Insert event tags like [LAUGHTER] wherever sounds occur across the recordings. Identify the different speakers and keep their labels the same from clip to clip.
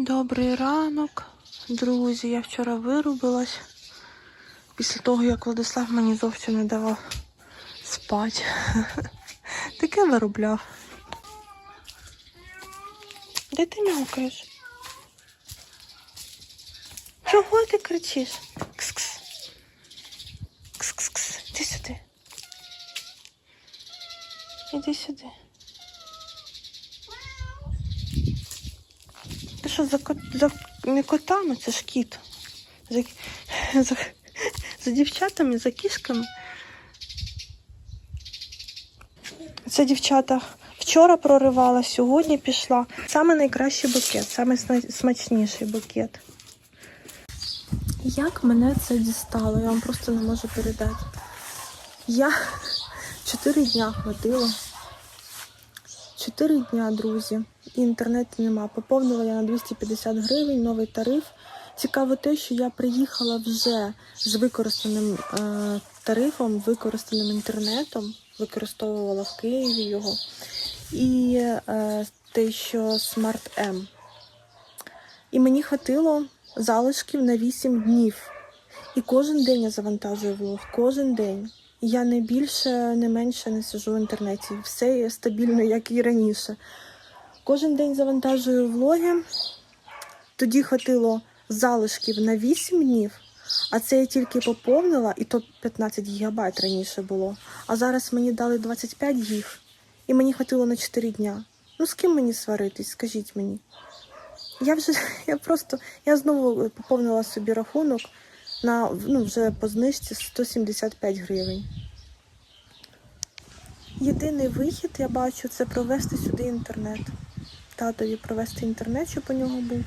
Speaker 1: Добрий ранок, друзі. Я вчора вирубилась після того, як Владислав мені зовсім не давав спати. [LAUGHS] Таке виробляв. Де ти м'явкаєш? Чого ти кричиш? Кс-кс. Кс-кс-кс. Іди сюди. Іди сюди. що за кот, за не котами, це ж кіт. За, за, за дівчатами, за кішками. Це дівчата вчора проривала, сьогодні пішла. Саме найкращий букет, саме смачніший букет. Як мене це дістало, я вам просто не можу передати. Я чотири дня ходила. 4 дня, друзі, і інтернету нема. Поповнила я на 250 гривень новий тариф. Цікаво те, що я приїхала вже з використаним е, тарифом, використаним інтернетом, використовувала в Києві його. І е, те, що Smart M. І мені хватило залишків на 8 днів. І кожен день я завантажую влог, кожен день. Я не більше, не менше не сижу в інтернеті. Все є стабільно, як і раніше. Кожен день завантажую влоги. Тоді хватило залишків на 8 днів, а це я тільки поповнила, і то 15 гігабайт раніше було. А зараз мені дали 25 гіг, і мені хватило на 4 дня. Ну з ким мені сваритись, скажіть мені. Я вже [LAUGHS] я просто я знову поповнила собі рахунок на ну, вже по знижці 175 гривень. Єдиний вихід, я бачу, це провести сюди інтернет. Татові провести інтернет, щоб у нього був.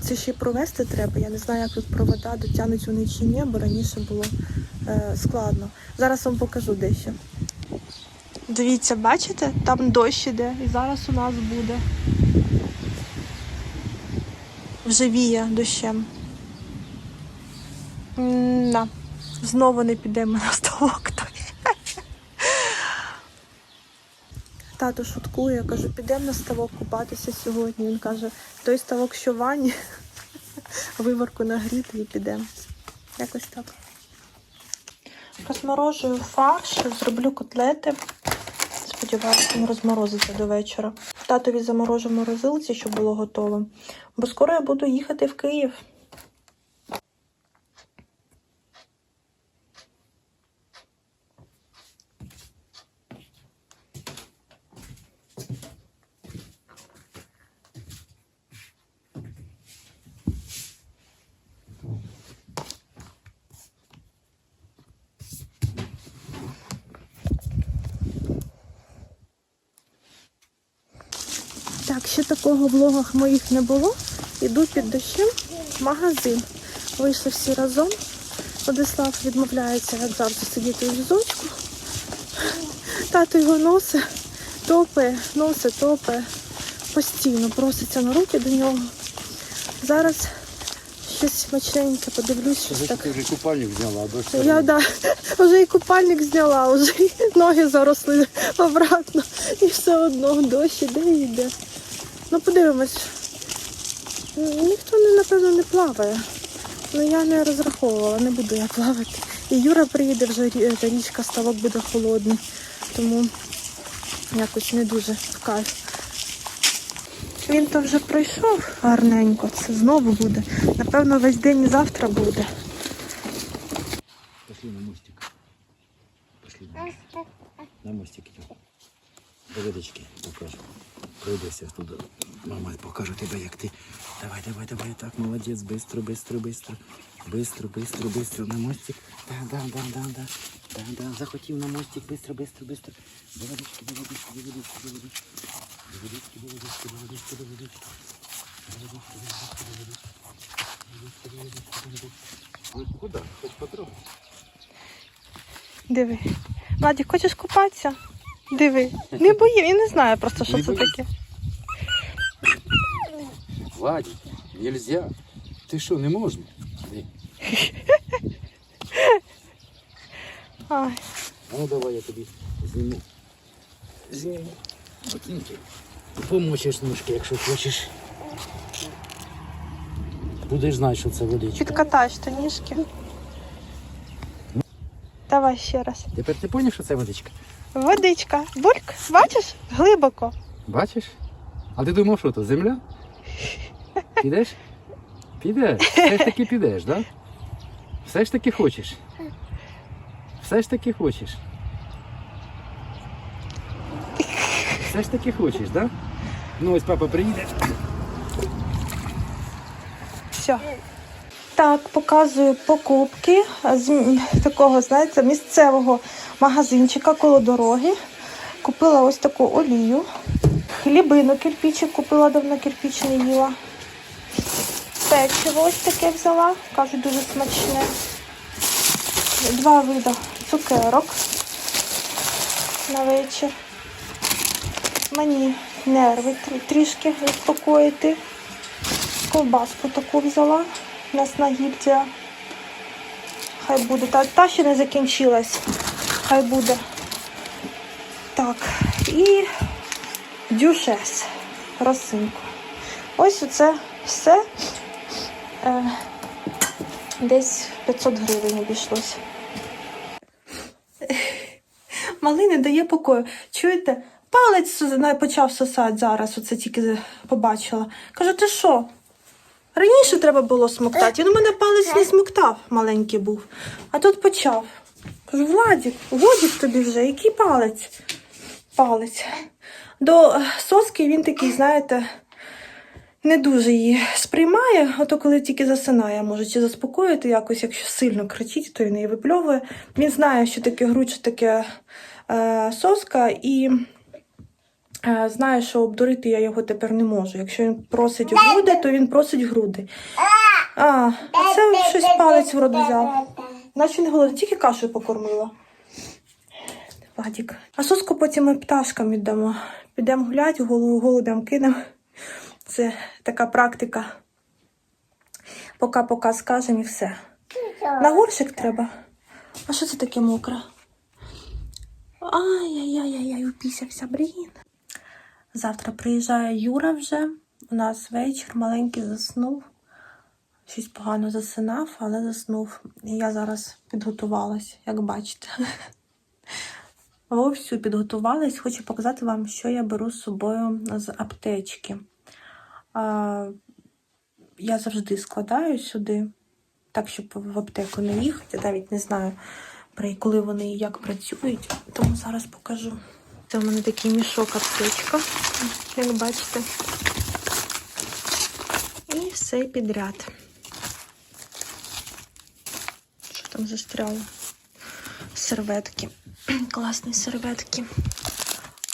Speaker 1: Це ще й провести треба. Я не знаю, як тут провода дотягнуть вони чи ні, бо раніше було е, складно. Зараз вам покажу дещо. Дивіться, бачите, там дощ іде, і зараз у нас буде. Вже віє дощем. Да. Знову не підемо на ставок той. Тато шуткує, я кажу, підемо на ставок купатися сьогодні. Він каже, той ставок, що в ванні, [LAUGHS] виварку нагріти і підемо. Якось так. Розморожую фарш, зроблю котлети. Сподіваюся, він розморозиться до вечора. Татові заморожу морозилці, щоб було готове. Бо скоро я буду їхати в Київ. Так, ще такого в влогах моїх не було. Іду під дощем в магазин. Вийшли всі разом. Владислав відмовляється, як завжди, сидіти у візочку. Тато його носить, топає, носить, топає. Постійно проситься на руки до нього. Зараз щось смачненьке, подивлюсь, щось так.
Speaker 2: Ти вже купальник зняла, а дощ
Speaker 1: Я да, вже і купальник зняла, вже і ноги заросли обратно. І все одно дощ іде і йде. Ну подивимось. Ніхто не, напевно не плаває. Ну я не розраховувала, не буду я плавати. І Юра приїде вже та річка ставок буде холодний. Тому якось не дуже в кайф. Він то вже пройшов гарненько, це знову буде. Напевно, весь день і завтра буде.
Speaker 2: Пошли на мостик. Пошли на мостик. На мостик. До водички покажу. Пройдися туди. Мама покажу тебе, як ти. Давай, давай, давай. Так, молодець. Быстро, быстро, быстро. Быстро, быстро, быстро. На мостик. Да, да, да, да, да. Да, да. Захотів на мостик. Быстро, быстро, быстро. До водички, до водички, до водички, до водички. До водички, до водички, до водички, до водички. До водички, до водички, до водички. До водички, до водички, до водички. Ви куди? Хоч потроху.
Speaker 1: Диви. Владик, хочеш купатися? Диви. Не бої, він не знає просто, що
Speaker 2: Не
Speaker 1: це
Speaker 2: боїться.
Speaker 1: таке.
Speaker 2: Владик, нельзя. Ти що, не можна? Ні. [LAUGHS]
Speaker 1: Ай,
Speaker 2: ну давай я тобі зніму. Зніму. Ботинки. помочиш ножки, якщо хочеш. Будеш знати, що це водичка.
Speaker 1: Підкатай штанішки. Давай ще раз.
Speaker 2: Тепер ти зрозумів, що це водичка?
Speaker 1: Водичка. Бульк, бачиш? Глибоко.
Speaker 2: Бачиш? А ти думав, що то земля? [LAUGHS] Підеш? Підеш. Все ж таки підеш, так? Да? Все ж таки хочеш. Все ж таки хочеш. Все ж таки хочеш, так? Да? Ну ось папа приїде.
Speaker 1: Все. Так, показую покупки з такого, знаєте, місцевого магазинчика коло дороги. Купила ось таку олію. Хлібину кирпичик купила, давно кирпич не їла. Печиво ось таке взяла, кажуть, дуже смачне. Два види цукерок на вечір. Мені нерви трішки заспокоїти. Ковбаску таку взяла. М'ясна гільдія. Хай буде. Та, та ще не закінчилась. Хай буде. Так. І дюшес. Росинку. Ось оце все. Е, десь 500 гривень обійшлося. Малий не дає покою. Чуєте? Палець почав сосати зараз, оце тільки побачила. Кажу, ти що? Раніше треба було смоктати. Він у мене палець не смоктав, маленький був. А тут почав. Кажу, Владік, Владік тобі вже, який палець? Палець. До е, соски він такий, знаєте, не дуже її сприймає, ото коли тільки засинає, може чи заспокоїти якось, якщо сильно кричить, то він її випльовує. Він знає, що таке грудь, що таке е, соска, і е, знає, що обдурити я його тепер не можу. Якщо він просить груди, то він просить груди. А, а це щось палець в рот взяв. Наче не голодний, тільки кашу покормила. Вадік. А соску потім ми пташкам віддамо. Підемо гуляти, голову голубям кинемо. Це така практика. Пока-пока скажемо і все. На горщик треба. А що це таке мокре? Ай-яй-яй-яй, упісявся, блін. Завтра приїжджає Юра вже. У нас вечір, маленький заснув. Щось погано засинав, але заснув. І я зараз підготувалась, як бачите. [LAUGHS] Вовсю підготувалась. Хочу показати вам, що я беру з собою з аптечки. Я завжди складаю сюди, так, щоб в аптеку не їхати. Я навіть не знаю, коли вони і як працюють, тому зараз покажу. Це у мене такий мішок аптечка, як бачите. І все підряд. Що там застряло? Серветки. [CLEARS THROAT] Класні серветки.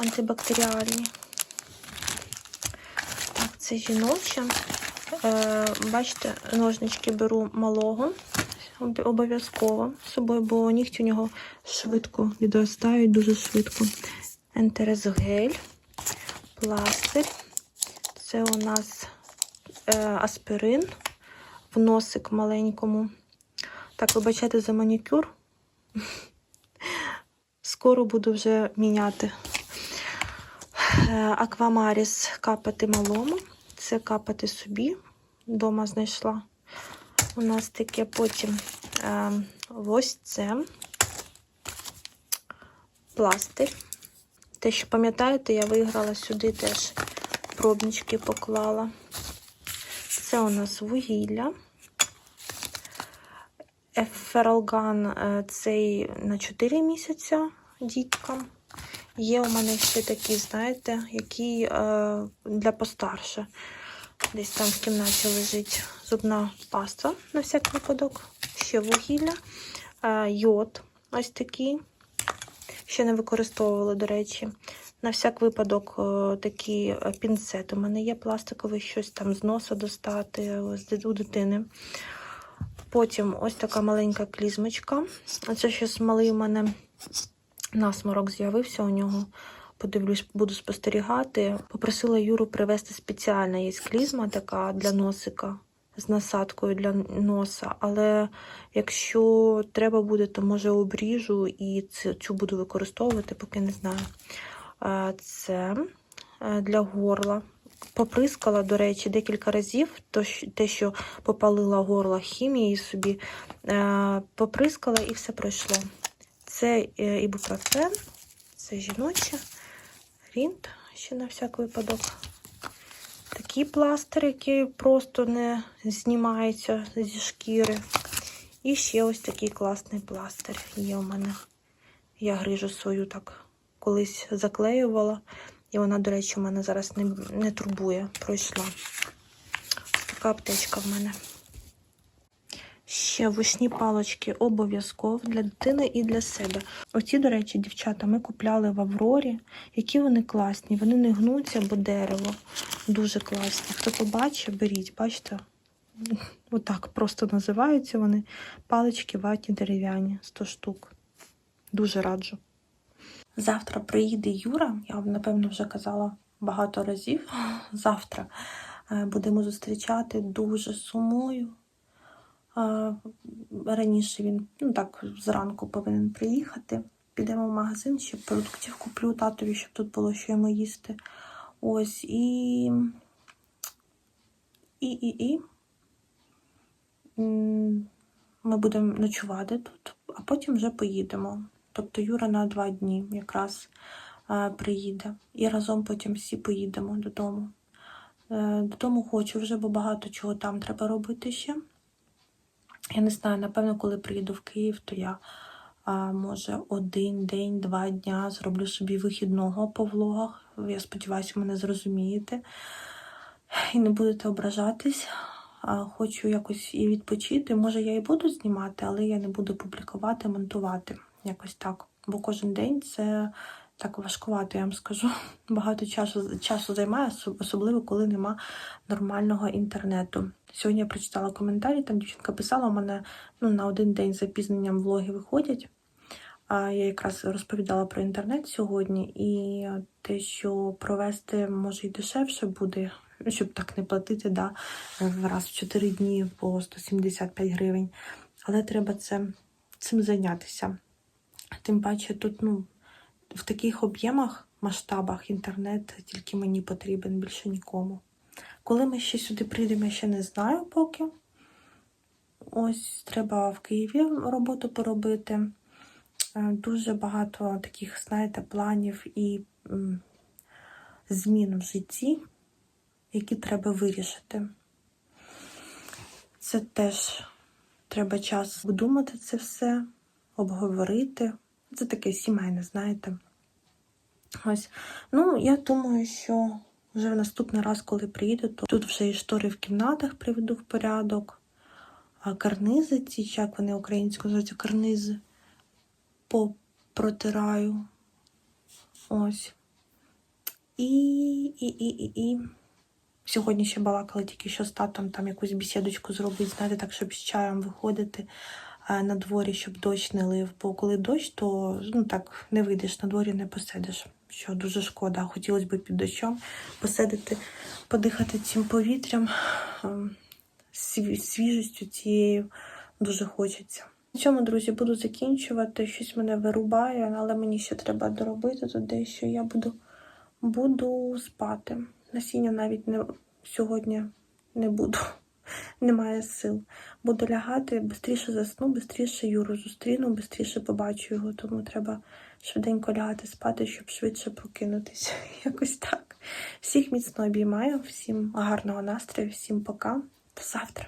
Speaker 1: Антибактеріальні. Так, це жіноче. Бачите, ножнички беру малого. Обов'язково з собою, бо нігті у нього швидко відростають, дуже швидко. Ентерезгель, пластир. Це у нас е, аспирин в носик маленькому. Так, вибачайте за манікюр. [LAUGHS] Скоро буду вже міняти. Е, Аквамаріс капати малому. Це капати собі. Дома знайшла. У нас таке потім е, ось це пластир. Те, що пам'ятаєте, я виграла сюди теж пробнички поклала. Це у нас вугілля. Ефералган е, цей на 4 місяці діткам. Є у мене ще такі, знаєте, які е, для постарше. Десь там в кімнаті лежить зубна паста на всяк випадок. Ще вугілля, е, йод ось такий. Ще не використовувала, до речі. На всяк випадок е, такі е, пінцет. У мене є пластиковий щось там з носа достати у дитини. Потім ось така маленька клізмочка. Це щось малий у мене насморок з'явився у нього. Подивлюсь, буду спостерігати. Попросила Юру привезти спеціальна є клізма така для носика з насадкою для носа. Але якщо треба буде, то може обріжу і цю, буду використовувати, поки не знаю. Це е, для горла. Поприскала, до речі, декілька разів те, що попалила горло хімії собі, е, поприскала і все пройшло. Це е, ібупрофен, це жіноче, рінт, ще на всяк випадок. Такі пластир, які просто не знімаються зі шкіри. І ще ось такий класний пластир є у мене. Я грижу свою так колись заклеювала. І вона, до речі, у мене зараз не, не турбує, пройшла. Така аптечка в мене. Ще вишні палочки обов'язково для дитини і для себе. Оці, до речі, дівчата, ми купляли в Аврорі. Які вони класні, вони не гнуться, бо дерево. Дуже класні. Хто побачить, беріть, бачите? Отак просто називаються вони. Палички ватні дерев'яні, 100 штук. Дуже раджу. Завтра приїде Юра, я вам напевно вже казала багато разів. Завтра е, будемо зустрічати дуже сумою. Раніше він ну так зранку повинен приїхати. Підемо в магазин, ще продуктів куплю татові, щоб тут було що йому їсти. Ось і. І, і, і. Ми будемо ночувати тут, а потім вже поїдемо. Тобто Юра на два дні якраз е, приїде. І разом потім всі поїдемо додому. Е, додому хочу вже, бо багато чого там треба робити ще. Я не знаю, напевно, коли приїду в Київ, то я а, може один день, два дня зроблю собі вихідного по влогах. Я сподіваюся, мене зрозумієте і не будете ображатись. Хочу якось і відпочити. Може, я і буду знімати, але я не буду публікувати, монтувати. Якось так. Бо кожен день це так важкувато, я вам скажу. Багато часу, часу займає, особливо коли нема нормального інтернету. Сьогодні я прочитала коментарі, там дівчинка писала, у мене ну, на один день з запізненням влоги виходять. Я якраз розповідала про інтернет сьогодні, і те, що провести може і дешевше буде, щоб так не платити да, раз в 4 дні по 175 гривень. Але треба це, цим зайнятися. Тим паче тут ну, в таких об'ємах, масштабах інтернет тільки мені потрібен, більше нікому. Коли ми ще сюди прийдемо, я ще не знаю поки. Ось треба в Києві роботу поробити. Е, Дуже багато таких, знаєте, планів і змін в житті, які треба вирішити. Це теж треба час обдумати це все, обговорити. Це таке сімейне, знаєте. Ось. Ну, я думаю, що вже в наступний раз, коли приїду, то тут вже і штори в кімнатах приведу в порядок, а карнизи, ці, як вони українською називаються, карнизи, попротираю. Ось. І, і, і, і, і. Сьогодні ще балакала тільки що з татом там якусь бесідочку зробити, знаєте, так, щоб з чаєм виходити е, на дворі, щоб дощ не лив. Бо коли дощ, то ну так не вийдеш на дворі, не посидиш. Що дуже шкода. Хотілося б під дощом посидити, подихати цим повітрям, ем, свіжістю цією дуже хочеться. На цьому, друзі, буду закінчувати. Щось мене вирубає, але мені ще треба доробити тут дещо. Я буду, буду спати. Насіння навіть не сьогодні не буду. [LAUGHS] Немає сил. Буду лягати, швидше засну, швидше Юру зустріну, швидше побачу його, тому треба швиденько лягати спати, щоб швидше прокинутися. [LAUGHS] Якось так. Всіх міцно обіймаю, всім гарного настрою, всім пока. До завтра.